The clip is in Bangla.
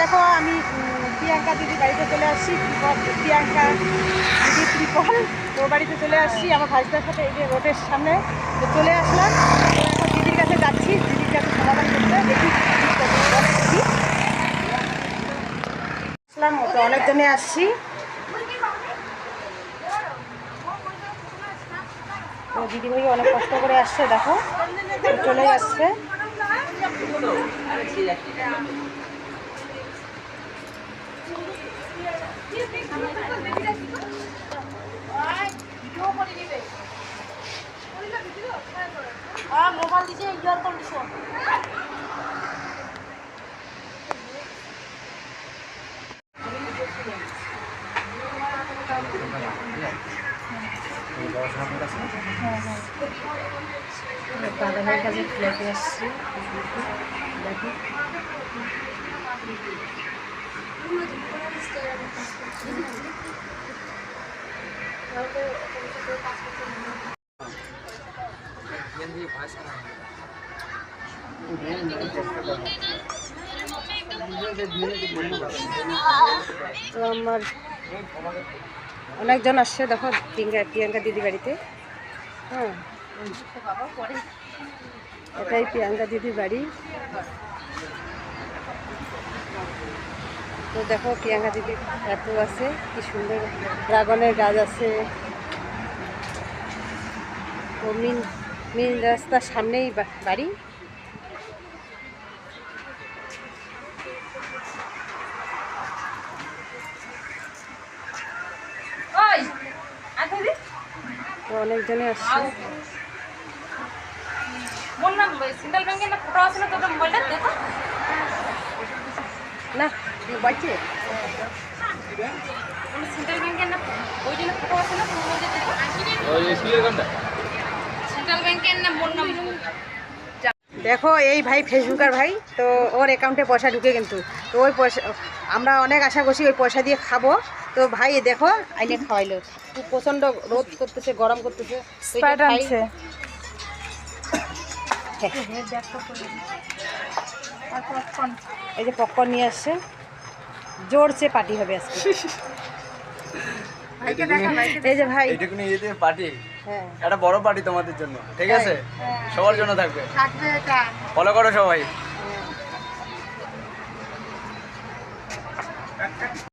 দেখো, আমি প্রিয়াঙ্কা দিদি বাড়িতে চলে আসছি। প্রিয়াঙ্কা দিদি ত্রিপল, ওর বাড়িতে চলে আসছি, আমার ভাইসটার সাথে এই যে রোডের সামনে। চলে আসলাম। এখন দিদির কাছে যাচ্ছি, দিদির কাছে সমাধান করতে। দেখি। আসলাম তো অনেকজনে আসছি। দিদিভাই অনেক কষ্ট করে আসছে, দেখো। চলে আসছে। মোবাইল দিছে ইয়ার কন্ডিশন দাদা ভাইয়ের কাছে ফ্ল্যাটে আসছি। দেখি। তো আমার অনেকজন আসছে দেখো প্রিয়াঙ্কা প্রিয়াঙ্কা দিদি বাড়িতে। হ্যাঁ। এটাই প্রিয়াঙ্কা দিদির বাড়ি। তো দেখো প্রিয়াঙ্কা দিদি এত আছে কি সুন্দর ড্রাগনের গাছ আছে। তো মিন মিন রাস্তার সামনেই বাড়ি। আচ্ছা তো অনেকজনে আসছে। সেন্ট্রাল ব্যাংকের না ফটো আছে না তোর মোবাইলটা দেখো। না বাড়ছে সেন্ট্রাল ব্যাংকের না ওই জন্য ফটো আছে না দেখো ওই স্কুলের কোনটা সেন্ট্রাল ব্যাংকের না মোর নাম। দেখো এই ভাই ফেসবুকার ভাই তো ওর অ্যাকাউন্টে পয়সা ঢুকে কিন্তু। তো ওই পয়সা আমরা অনেক আশা করছি ওই পয়সা দিয়ে খাব। তো ভাই দেখো আইনে খাওয়াইলো। খুব প্রচণ্ড রোদ করতেছে গরম করতেছে। এই যে পপকর্ন নিয়ে আসছে। জোরছে পার্টি হবে আজকে। এই যে ভাই। এটুকু নিয়ে যেতে পার্টি? হ্যাঁ। একটা বড় পার্টি তোমাদের জন্য ঠিক আছে? হ্যাঁ। সবার জন্য থাকবে। ফলো করো সবাই। হ্যাঁ।